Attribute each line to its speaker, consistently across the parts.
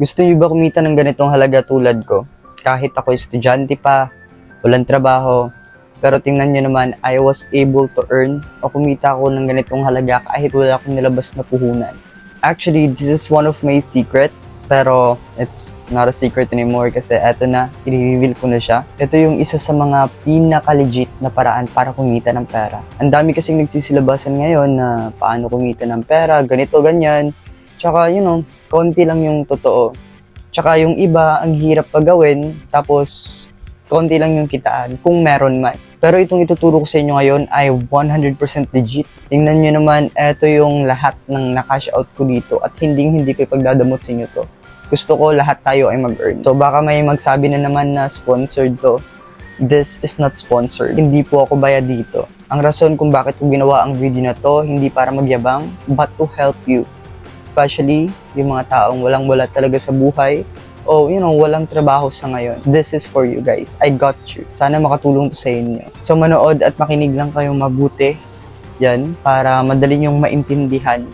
Speaker 1: Gusto niyo ba kumita ng ganitong halaga tulad ko? Kahit ako estudyante pa, walang trabaho, pero tingnan niyo naman, I was able to earn o kumita ako ng ganitong halaga kahit wala akong nilabas na puhunan. Actually, this is one of my secret, pero it's not a secret anymore kasi eto na, i-reveal ko na siya. Ito yung isa sa mga pinaka-legit na paraan para kumita ng pera. Ang dami kasing nagsisilabasan ngayon na paano kumita ng pera, ganito, ganyan. Tsaka, you know, konti lang yung totoo. Tsaka yung iba, ang hirap pagawin, tapos konti lang yung kitaan, kung meron man. Pero itong ituturo ko sa inyo ngayon ay 100% legit. Tingnan nyo naman, eto yung lahat ng na-cash out ko dito at hindi hindi ko ipagdadamot sa inyo to. Gusto ko lahat tayo ay mag-earn. So baka may magsabi na naman na sponsored to. This is not sponsored. Hindi po ako bayad dito. Ang rason kung bakit ko ginawa ang video na to, hindi para magyabang, but to help you. Especially yung mga taong walang-wala talaga sa buhay o you know, walang trabaho sa ngayon. This is for you guys. I got you. Sana makatulong to sa inyo. So manood at makinig lang kayong mabuti. Yan, para madali nyong maintindihan.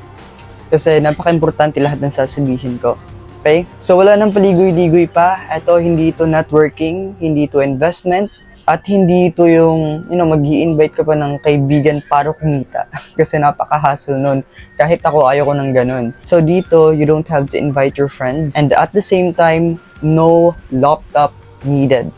Speaker 1: Kasi napaka-importante lahat ng sasabihin ko. Okay? So wala nang paligoy-ligoy pa. Ito, hindi ito networking, hindi ito investment, at hindi ito yung, you know, mag invite ka pa ng kaibigan para kumita. Kasi napaka-hassle nun. Kahit ako, ayoko ng ganun. So dito, you don't have to invite your friends. And at the same time, no laptop needed.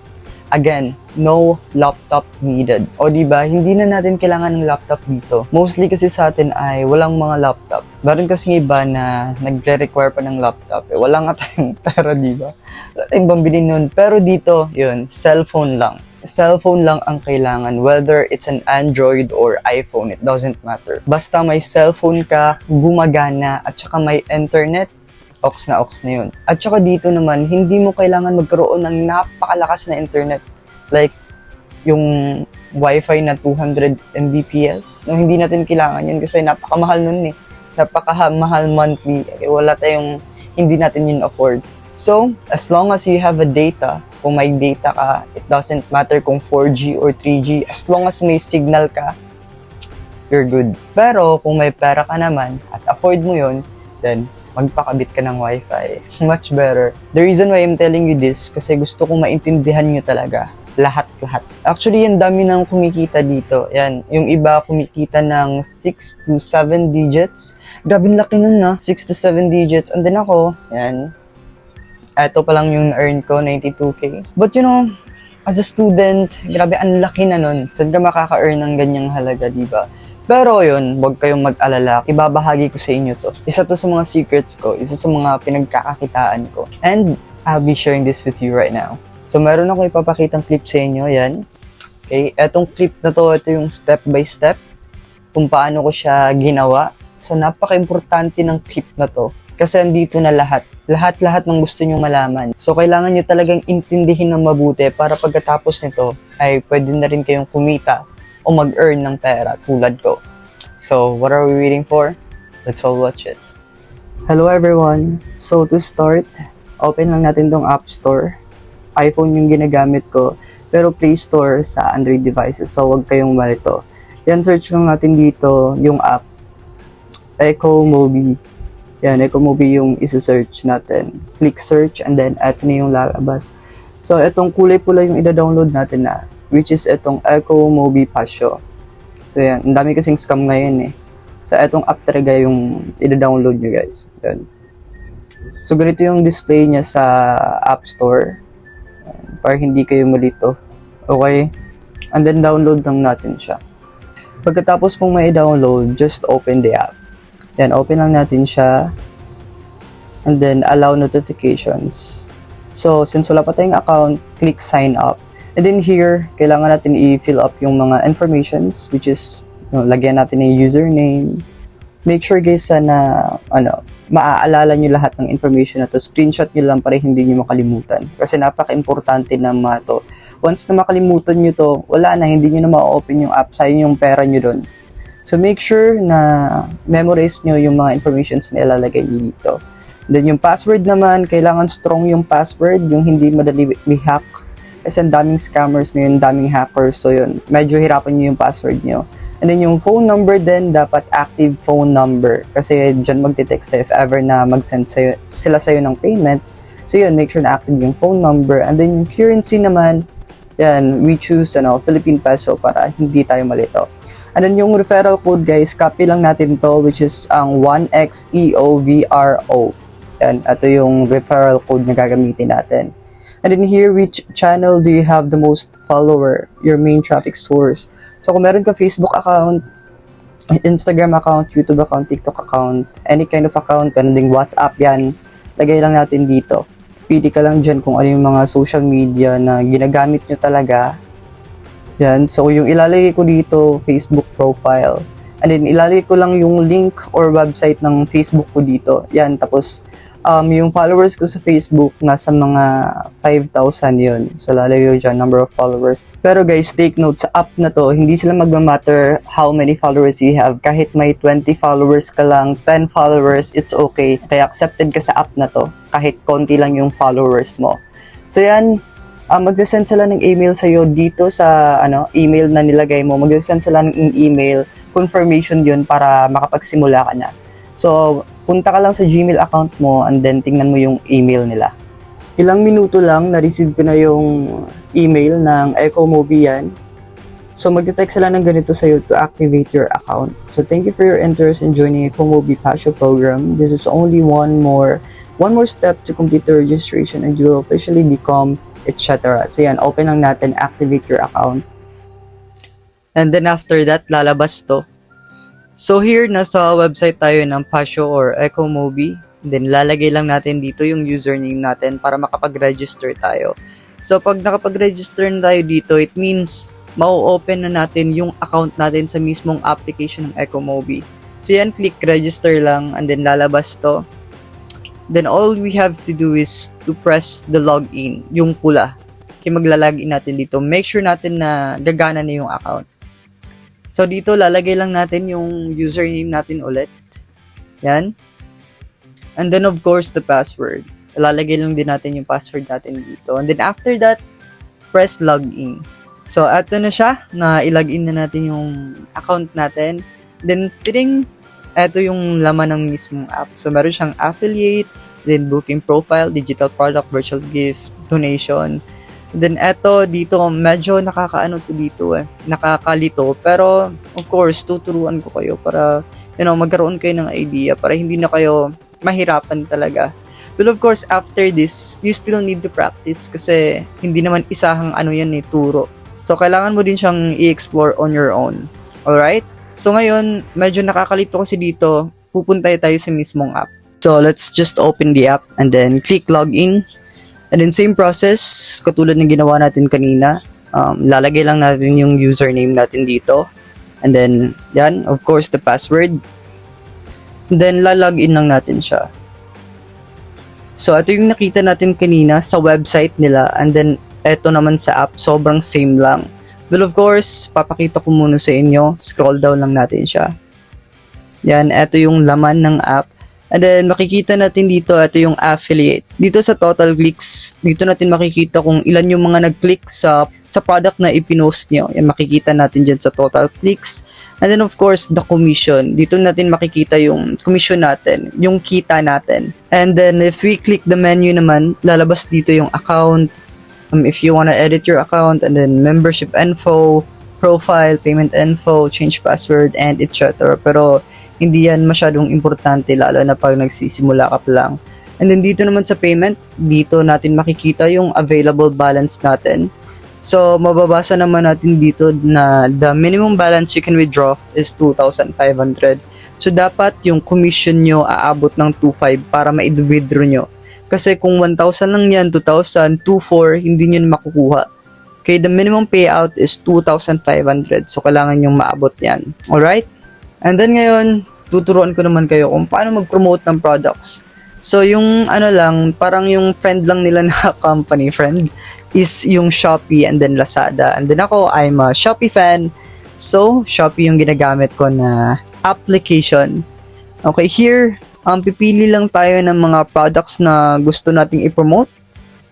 Speaker 1: Again, no laptop needed. O di ba hindi na natin kailangan ng laptop dito. Mostly kasi sa atin ay walang mga laptop. Meron kasi iba na nagre-require pa ng laptop. Eh, wala nga tayong pera, di ba? Wala tayong pambili nun. Pero dito, yun, cellphone lang cellphone lang ang kailangan, whether it's an Android or iPhone, it doesn't matter. Basta may cellphone ka, gumagana, at saka may internet, ox na ox na yun. At saka dito naman, hindi mo kailangan magkaroon ng napakalakas na internet. Like, yung wifi na 200 Mbps, no, hindi natin kailangan yun kasi napakamahal nun eh. Napakamahal monthly. Eh, wala tayong, hindi natin yun afford. So, as long as you have a data, kung may data ka, it doesn't matter kung 4G or 3G, as long as may signal ka, you're good. Pero kung may pera ka naman at afford mo yun, then magpakabit ka ng wifi. Much better. The reason why I'm telling you this, kasi gusto kong maintindihan nyo talaga. Lahat-lahat. Actually, ang dami nang kumikita dito. Yan, yung iba kumikita ng 6 to 7 digits. Grabe, laki nun na. 6 to 7 digits. And then ako, yan, eto pa lang yung earn ko, 92k. But you know, as a student, grabe, ang laki na nun. Saan ka makaka-earn ng ganyang halaga, di ba? Pero yun, huwag kayong mag-alala. Ibabahagi ko sa inyo to. Isa to sa mga secrets ko. Isa sa mga pinagkakakitaan ko. And I'll be sharing this with you right now. So meron ako ipapakitang clip sa inyo. Yan. Okay, etong clip na to, ito yung step by step kung paano ko siya ginawa. So napaka-importante ng clip na to. Kasi andito na lahat lahat-lahat ng gusto nyo malaman. So, kailangan nyo talagang intindihin ng mabuti para pagkatapos nito ay pwede na rin kayong kumita o mag-earn ng pera tulad ko. So, what are we waiting for? Let's all watch it. Hello everyone! So, to start, open lang natin tong App Store. iPhone yung ginagamit ko, pero Play Store sa Android devices. So, wag kayong malito. Yan, search lang natin dito yung app. Echo Mobi yan, Echo Movie yung isa-search natin. Click search and then eto na yung lalabas. So, itong kulay pula yung ida-download natin na which is itong Echo Movie Pasio. So, yan. Ang dami kasing scam ngayon eh. So, itong app talaga yung ida-download nyo guys. Yan. So, ganito yung display niya sa App Store. Para hindi kayo malito. Okay? And then, download lang natin siya. Pagkatapos mong may download, just open the app. Yan, open lang natin siya. And then, allow notifications. So, since wala pa tayong account, click sign up. And then here, kailangan natin i-fill up yung mga informations, which is, you know, lagyan natin yung username. Make sure guys na, ano, maaalala nyo lahat ng information na to. Screenshot nyo lang para hindi nyo makalimutan. Kasi napaka-importante na mga to. Once na makalimutan nyo to, wala na, hindi nyo na ma-open yung app, sayang yung pera nyo doon. So make sure na memorize nyo yung mga informations na ilalagay dito. Then yung password naman, kailangan strong yung password, yung hindi madali i-hack. Kasi ang daming scammers ngayon, daming hackers. So yun, medyo hirapan nyo yung password nyo. And then yung phone number din, dapat active phone number. Kasi dyan magte-text if ever na mag-send sa'yo, sila sa'yo ng payment, So yun, make sure na active yung phone number. And then yung currency naman, yan, we choose ano, Philippine peso para hindi tayo malito. And then yung referral code guys, copy lang natin to which is ang E 1XEOVRO. Yan, ito yung referral code na gagamitin natin. And then here, which channel do you have the most follower? Your main traffic source. So kung meron ka Facebook account, Instagram account, YouTube account, TikTok account, any kind of account, meron ding WhatsApp yan, lagay lang natin dito. Pili ka lang dyan kung ano yung mga social media na ginagamit nyo talaga. Yan, so yung ilalagay ko dito, Facebook profile. And then ilalagay ko lang yung link or website ng Facebook ko dito. Yan, tapos um, yung followers ko sa Facebook, nasa mga 5,000 yun. So, lalagay ko dyan, number of followers. Pero guys, take note, sa app na to, hindi sila magmamatter how many followers you have. Kahit may 20 followers ka lang, 10 followers, it's okay. Kaya accepted ka sa app na to, kahit konti lang yung followers mo. So, yan, uh, magsasend sila ng email sa'yo dito sa ano email na nilagay mo. Magsasend sila ng email, confirmation yun para makapagsimula ka na. So, punta ka lang sa Gmail account mo and then tingnan mo yung email nila. Ilang minuto lang, na-receive ko na yung email ng EcoMobi yan. So, magte-text sila ng ganito sa'yo to activate your account. So, thank you for your interest in joining EcoMobi Passion Program. This is only one more one more step to complete the registration and you will officially become etc. So, yan, open lang natin, activate your account. And then after that, lalabas to. So here, nasa website tayo ng Pasio or EcoMobi. Then lalagay lang natin dito yung username natin para makapag-register tayo. So pag nakapag-register na tayo dito, it means mau-open na natin yung account natin sa mismong application ng EcoMobi. So yan, click register lang and then lalabas to. Then all we have to do is to press the login, yung pula. Kaya maglalagin natin dito. Make sure natin na gagana na yung account. So, dito, lalagay lang natin yung username natin ulit. Yan. And then, of course, the password. Lalagay lang din natin yung password natin dito. And then, after that, press login. So, eto na siya, na ilagin na natin yung account natin. Then, tiring, eto yung laman ng mismong app. So, meron siyang affiliate, then booking profile, digital product, virtual gift, donation, Then eto dito medyo nakakaano to dito eh, nakakalito pero of course tuturuan ko kayo para you know magkaroon kayo ng idea para hindi na kayo mahirapan talaga. But of course after this, you still need to practice kasi hindi naman isahang ano yan eh turo. So kailangan mo din siyang i-explore on your own. Alright? So ngayon, medyo nakakalito kasi dito, pupunta tayo sa mismong app. So let's just open the app and then click login. And then same process, katulad ng ginawa natin kanina, um, lalagay lang natin yung username natin dito. And then, yan, of course, the password. And then, lalagin lang natin siya. So, ito yung nakita natin kanina sa website nila. And then, ito naman sa app, sobrang same lang. But of course, papakita ko muna sa inyo. Scroll down lang natin siya. Yan, ito yung laman ng app. And then, makikita natin dito, ito yung affiliate. Dito sa total clicks, dito natin makikita kung ilan yung mga nag-click sa, sa product na ipinost nyo. Yan, makikita natin dyan sa total clicks. And then, of course, the commission. Dito natin makikita yung commission natin, yung kita natin. And then, if we click the menu naman, lalabas dito yung account. Um, if you wanna edit your account, and then membership info, profile, payment info, change password, and etc. Pero, hindi yan masyadong importante lalo na pag nagsisimula ka pa lang. And then dito naman sa payment, dito natin makikita yung available balance natin. So, mababasa naman natin dito na the minimum balance you can withdraw is 2,500. So, dapat yung commission nyo aabot ng 2,500 para ma-withdraw nyo. Kasi kung 1,000 lang yan, 2,000, 2,400, hindi nyo makukuha. Okay, the minimum payout is 2,500. So, kailangan yung maabot yan. Alright? And then ngayon, tuturuan ko naman kayo kung paano mag-promote ng products. So, yung ano lang, parang yung friend lang nila na company friend is yung Shopee and then Lazada. And then ako, I'm a Shopee fan. So, Shopee yung ginagamit ko na application. Okay, here, um, pipili lang tayo ng mga products na gusto nating i-promote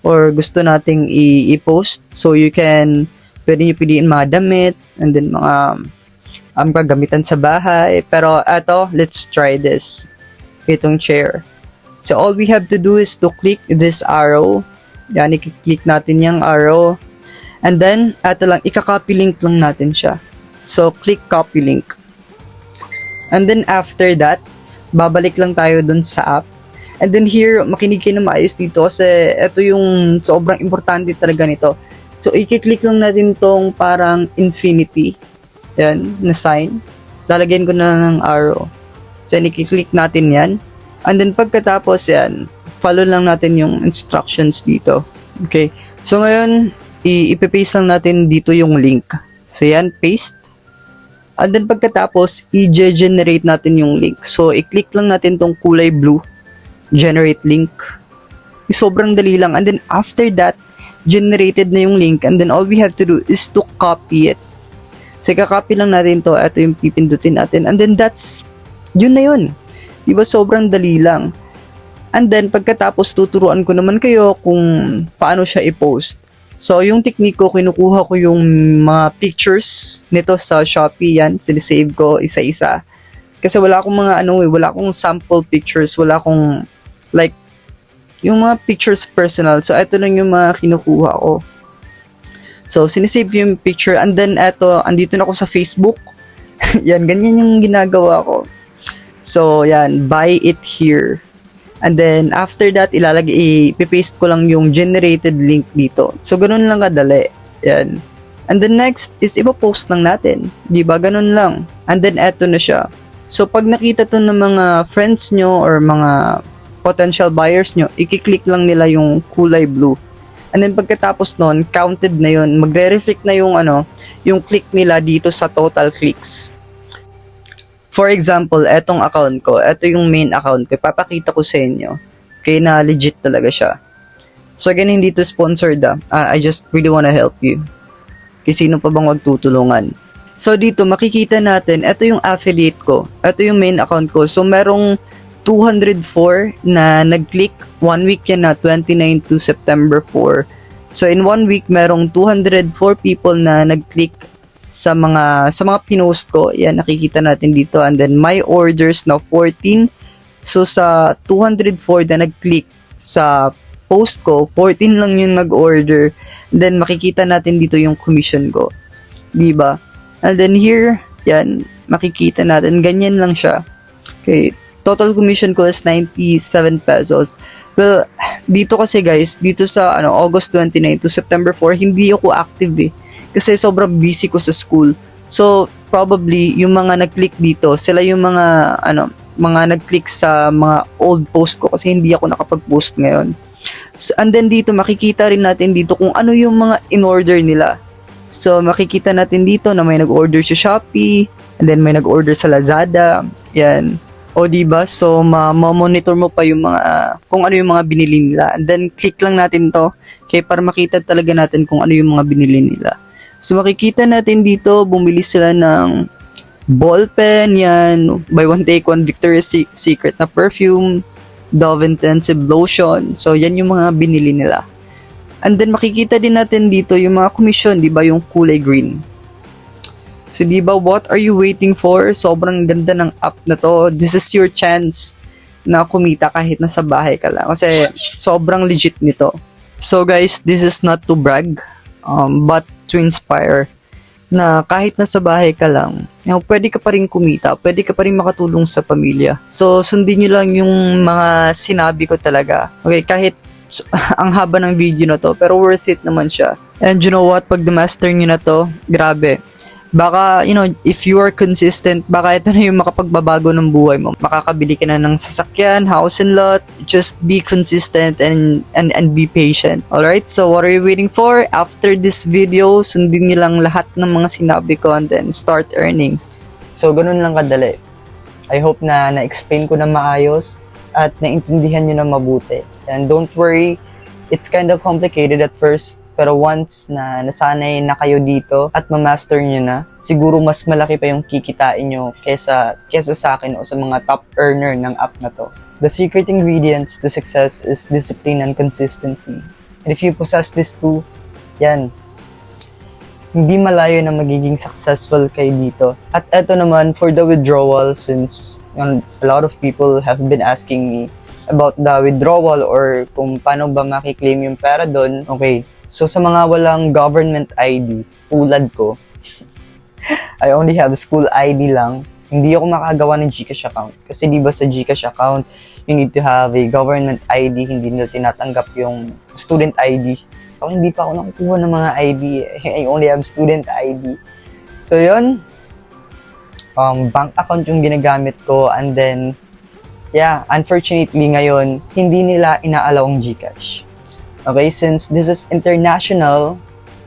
Speaker 1: or gusto nating i-post. So, you can, pwede nyo piliin mga damit and then mga um, kagamitan sa bahay. Pero eto, let's try this. Itong chair.
Speaker 2: So all we have to do is to click this arrow. Yan, i-click natin yung arrow. And then, eto lang, ika-copy link lang natin siya. So, click copy link. And then after that, babalik lang tayo dun sa app. And then here, makinig kayo na maayos dito kasi ito yung sobrang importante talaga nito. So, i-click lang natin tong parang infinity. Yan, na sign. Lalagyan ko na lang ng arrow. So, i-click natin yan. And then, pagkatapos yan, follow lang natin yung instructions dito. Okay. So, ngayon, i- ipipaste lang natin dito yung link. So, yan, paste. And then pagkatapos, i-generate natin yung link. So, i-click lang natin tong kulay blue, generate link. Sobrang dali lang. And then after that, generated na yung link. And then all we have to do is to copy it. So, kakopy lang natin to. Ito yung pipindutin natin. And then that's, yun na yun. Diba sobrang dali lang. And then pagkatapos tuturuan ko naman kayo kung paano siya i-post. So, yung technique ko, kinukuha ko yung mga pictures nito sa Shopee yan. Sinisave ko isa-isa. Kasi wala akong mga ano eh, wala akong sample pictures, wala akong like yung mga pictures personal. So, ito lang yung mga kinukuha ko. So, sinisave yung picture and then eto, andito na ako sa Facebook. yan, ganyan yung ginagawa ko. So, yan, buy it here. And then, after that, ilalagay, ipipaste ko lang yung generated link dito. So, ganun lang kadali. Yan. And then next is ipopost lang natin. Di ba? Ganun lang. And then, eto na siya. So, pag nakita to ng mga friends nyo or mga potential buyers nyo, ikiklik lang nila yung kulay blue. And then, pagkatapos nun, counted na yun. Magre-reflect na yung ano, yung click nila dito sa total clicks. For example, etong account ko, eto yung main account ko, papakita ko sa inyo. Kaya na legit talaga siya. So again, hindi to sponsored ah. Ah, I just really wanna help you. Kasi sino pa bang wag? So dito, makikita natin, eto yung affiliate ko. Eto yung main account ko. So merong 204 na nag-click. One week yan na, 29 to September 4. So in one week, merong 204 people na nag-click sa mga sa mga pinost ko. Yan nakikita natin dito and then my orders na 14. So sa 204 na nag-click sa post ko, 14 lang yung nag-order. Then makikita natin dito yung commission ko. 'Di ba? And then here, yan, makikita natin ganyan lang siya. Okay, total commission ko is 97 pesos. Well, dito kasi guys, dito sa ano August 29 to September 4, hindi ako active eh kasi sobrang busy ko sa school. So, probably, yung mga nag-click dito, sila yung mga, ano, mga nag-click sa mga old post ko kasi hindi ako nakapag-post ngayon. So, and then dito, makikita rin natin dito kung ano yung mga in-order nila. So, makikita natin dito na may nag-order sa Shopee, and then may nag-order sa Lazada. Yan. O, di ba? So, ma-monitor mo pa yung mga, kung ano yung mga binili nila. And then, click lang natin to, kaya para makita talaga natin kung ano yung mga binili nila. So makikita natin dito, bumili sila ng ballpen, yan, buy one take one Victoria's Se- Secret na perfume, Dove Intensive Lotion. So yan yung mga binili nila. And then makikita din natin dito yung mga commission, di ba, yung kulay green. So di ba, what are you waiting for? Sobrang ganda ng app na to. This is your chance na kumita kahit nasa bahay ka lang. Kasi sobrang legit nito. So guys, this is not to brag, um, but to inspire na kahit nasa bahay ka lang, you know, pwede ka pa rin kumita, pwede ka pa rin makatulong sa pamilya. So, sundin nyo lang yung mga sinabi ko talaga. Okay, kahit ang haba ng video na to, pero worth it naman siya. And you know what, pag master nyo na to, grabe. Baka, you know, if you are consistent, baka ito na yung makapagbabago ng buhay mo. Makakabili ka na ng sasakyan, house and lot. Just be consistent and, and, and be patient. Alright, so what are you waiting for? After this video, sundin niyo lang lahat ng mga sinabi ko and then start earning.
Speaker 1: So, ganun lang kadali. I hope na na-explain ko na maayos at naintindihan nyo na mabuti. And don't worry, it's kind of complicated at first, pero once na nasanay na kayo dito at ma-master nyo na, siguro mas malaki pa yung kikitain nyo kesa, kesa sa akin o sa mga top earner ng app na to. The secret ingredients to success is discipline and consistency. And if you possess these two, yan, hindi malayo na magiging successful kayo dito. At eto naman, for the withdrawal, since a lot of people have been asking me about the withdrawal or kung paano ba makiklaim yung pera doon. Okay, so sa mga walang government ID, tulad ko, I only have school ID lang. Hindi ako makagawa ng GCash account. Kasi di ba sa GCash account, you need to have a government ID, hindi nila tinatanggap yung student ID. So, hindi pa ako nakukuha ng mga ID. I only have student ID. So, yun. Um, bank account yung ginagamit ko and then, yeah, unfortunately ngayon, hindi nila inaalaw ang GCash. Okay, since this is international,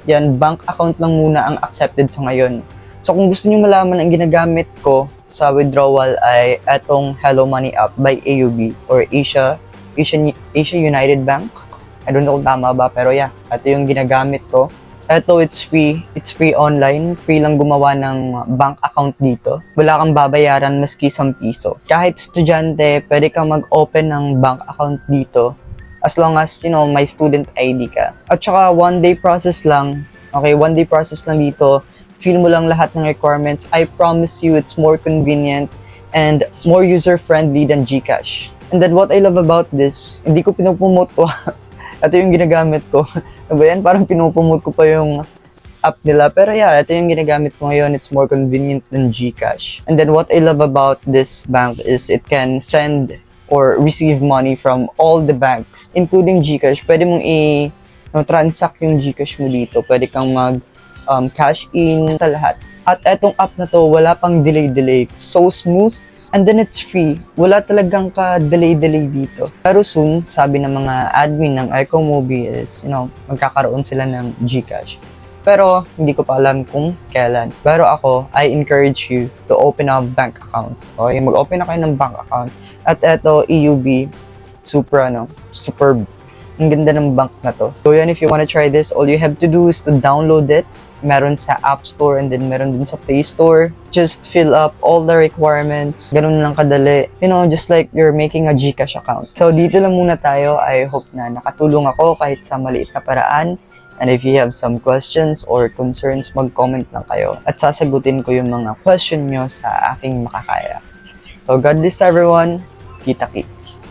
Speaker 1: yan, bank account lang muna ang accepted sa ngayon. So kung gusto niyo malaman ang ginagamit ko sa withdrawal ay etong Hello Money app by AUB or Asia Asian Asia United Bank. I don't know kung tama ba pero yeah, ito yung ginagamit ko. Ito it's free, it's free online, free lang gumawa ng bank account dito. Wala kang babayaran maski 10 piso. Kahit estudyante, pwede kang mag-open ng bank account dito as long as you know may student ID ka. At saka one day process lang. Okay, one day process lang dito feel mo lang lahat ng requirements, I promise you it's more convenient and more user-friendly than GCash. And then what I love about this, hindi ko pinopromote to. ito yung ginagamit ko. Ano ba yan? Parang pinopromote ko pa yung app nila. Pero yeah, ito yung ginagamit ko ngayon. It's more convenient than GCash. And then what I love about this bank is it can send or receive money from all the banks, including GCash. Pwede mong i- no, transact yung GCash mo dito. Pwede kang mag um, cash in, sa lahat. At etong app na to, wala pang delay-delay. So smooth. And then it's free. Wala talagang ka-delay-delay dito. Pero soon, sabi ng mga admin ng iComobi is, you know, magkakaroon sila ng GCash. Pero hindi ko pa alam kung kailan. Pero ako, I encourage you to open a bank account. Okay, mag-open na kayo ng bank account. At eto, EUB, super ano, superb. Ang ganda ng bank na to. So yan, if you wanna try this, all you have to do is to download it. Meron sa App Store and then meron din sa Play Store. Just fill up all the requirements. Ganun lang kadali. You know, just like you're making a Gcash account. So dito lang muna tayo. I hope na nakatulong ako kahit sa maliit na paraan. And if you have some questions or concerns, mag-comment lang kayo. At sasagutin ko yung mga question nyo sa aking makakaya. So God bless everyone. Kita kits.